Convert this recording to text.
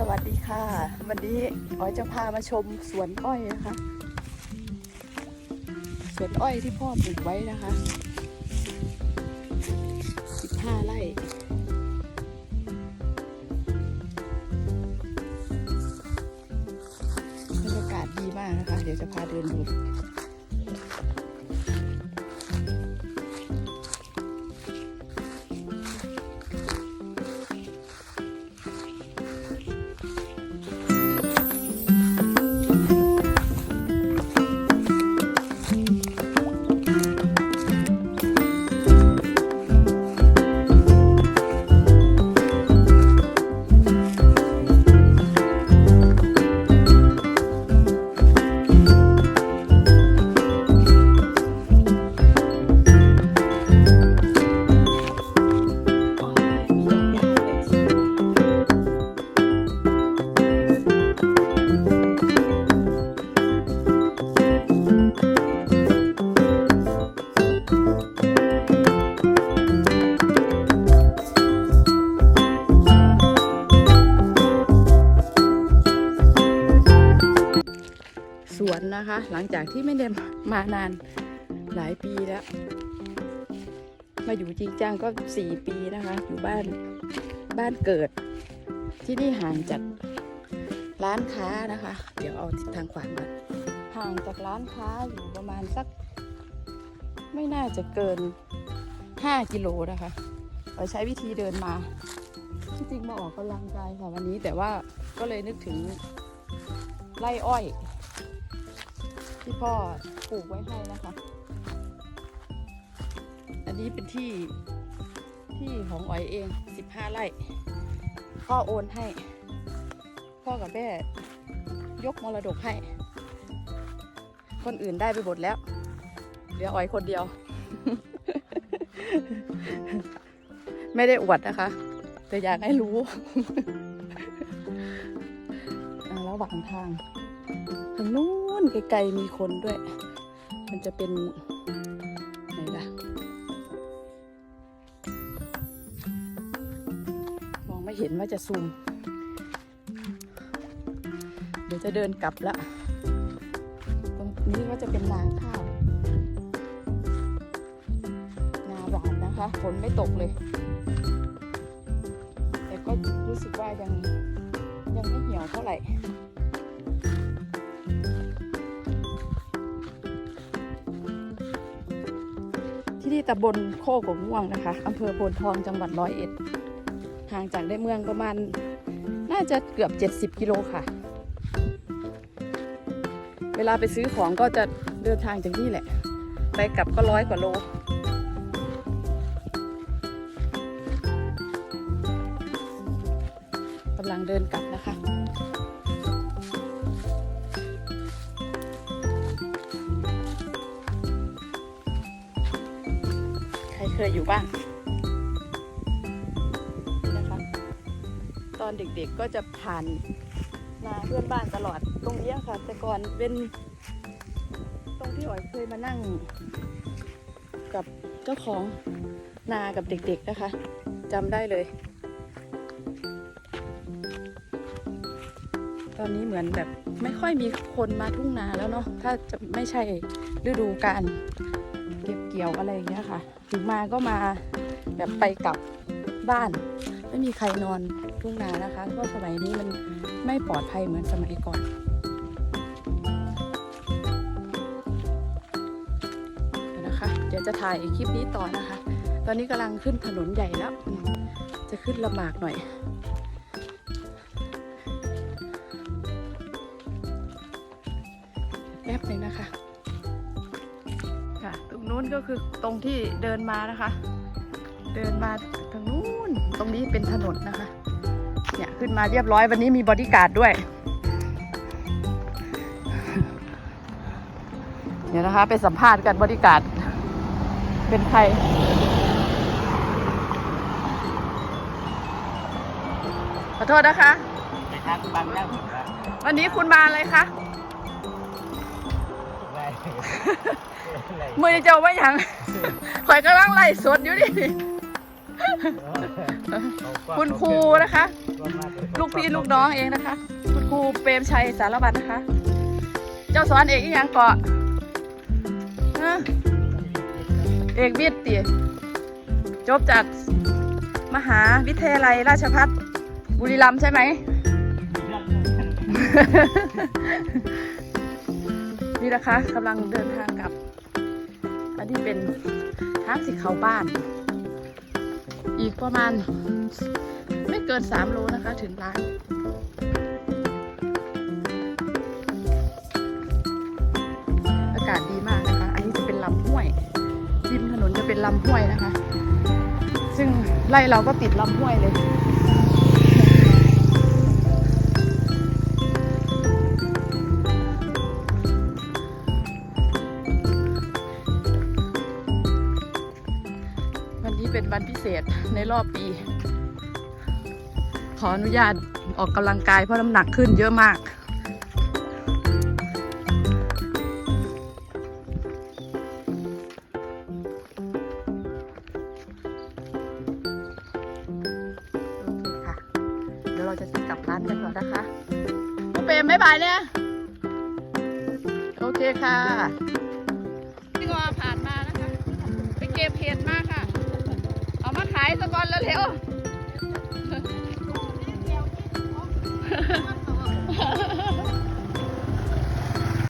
สวัสดีค่ะ วันนี้อ๋อยจะพามาชมสวนอ้อยนะคะ สวนอ้อยที่พ่อปลูกไว้นะคะ 15 ไร่บรรยากาศดีมากนะคะ เดี๋ยวจะพาเดินดู วนนะคะ หลังจากที่ไม่ได้มานานหลายปีแล้ว มาอยู่จริงจังก็สี่ปีนะคะ อยู่บ้านบ้านเกิด ที่นี่ห่างจากร้านค้านะคะ เดี๋ยวเอาทางขวางก่อนห่างจากร้านค้าอยู่ประมาณสัก ไม่น่าจะเกิน 5 กิโลนะคะเราใช้วิธีเดินมาที่จริงมาออกกำลังกายค่ะวันนี้แต่ว่าก็เลยนึกถึงไร่อ้อย ที่พ่อปลูกไว้ให้นะคะ อันนี้เป็นที่ที่ของอ๋อยเอง 15 ไร่ พ่อโอนให้ พ่อกับแม่ยกมรดกให้ คนอื่นได้ไปหมดแล้ว เหลืออ๋อยคนเดียว ไม่ได้อวดนะคะ แต่อยากให้รู้ระหว่างทาง ทางนู้นไกลๆมีคนด้วย มันจะเป็นไหนล่ะมองไม่เห็นว่าจะซูม เดี๋ยวจะเดินกลับละ ตรงนี้ก็จะเป็นนาข้าวนาหวานนะคะ ฝนไม่ตกเลย แต่ก็รู้สึกว่ายังยังไม่เหี่ยวเท่าไหร่ ที่นี่ตำบลโคกบม่วงนะคะอำเภอโพนทองจังหวัดร้อยเอ็ดห่างจากในเมืองประมาณ น่าจะเกือบ 70 กิโลค่ะ เวลาไปซื้อของก็จะเดินทางจากนี่แหละ ไปกลับก็ร้อยกว่าโลกำลังเดินกลับนะคะ เคยอยู่บ้างนี่นะคะตอนเด็กๆก็จะผ่านนาเพื่อนบ้านตลอดตรงนี้ค่ะ แต่ก่อนเป็น ตรงที่อ๋อยเคยมานั่ง กับเจ้าของนากับเด็กๆนะคะจำได้เลย ตอนนี้เหมือนแบบไม่ค่อยมีคนมาทุ่งนาแล้วเนาะถ้าจะไม่ใช่ฤดูการเก็บเกี่ยวอะไรอย่างเงี้ยค่ะ ถึงมาก็มาแบบไปกลับบ้าน ไม่มีใครนอนทุ่งนานะคะเพราะสมัยนี้มันไม่ปลอดภัยเหมือนสมัยก่อนนะคะ เดี๋ยวจะถ่ายคลิปนี้ต่อนะคะ ตอนนี้กำลังขึ้นถนนใหญ่แล้ว จะขึ้นลำบากหน่อยแป๊บหนึ่งนะคะ นู้นก็คือตรงที่เดินมานะคะ เดินมาทางนู้นตรงนี้เป็นถนนนะคะเนี่ยขึ้นมาเรียบร้อยวันนี้มีบอดี้การ์ดด้วย เดี๋ยวนะคะ ไปสัมภาษณ์กันบอดี้การ์ดเป็นใครขอโทษนะคะนะครับบางเรื่องวันนี้คุณมาอะไรคะ อะไรอะไรมือจะเอาไว้ยังข่อยกำลังไล่สดอยู่ดิคุณครูนะคะ ลูกพี่ลูกน้องเองนะคะ คุณครูเปรมชัยสารวัตรนะคะ เจ้าสอนเอกอีหยังเกาะฮะเอกวิทย์ติจบจากมหาวิทยาลัยราชภัฏบุรีรัมย์ใช่ไหม นี่นะคะกำลังเดินทางกลับ อันนี้เป็นทางสิเขาบ้าน อีกประมาณไม่เกิน3โลนะคะ ถึงร้านอากาศดีมากนะคะ อันนี้จะเป็นลำห้วยริมถนนจะเป็นลำห้วยนะคะ ซึ่งไล่เราก็ติดลำห้วยเลย เป็นวันพิเศษในรอบปี ขออนุญาตออกกำลังกายเพราะน้ำหนักขึ้นเยอะมาก โอเคค่ะ เดี๋ยวเราจะกลับร้านกันก่อนนะคะผู้เปรมบ๊ายบายเนี่ย โอเคค่ะพี่งอผ่านมานะคะ ไปเก็บเห็ดมาขายสะก่อนแล้ว เร็ว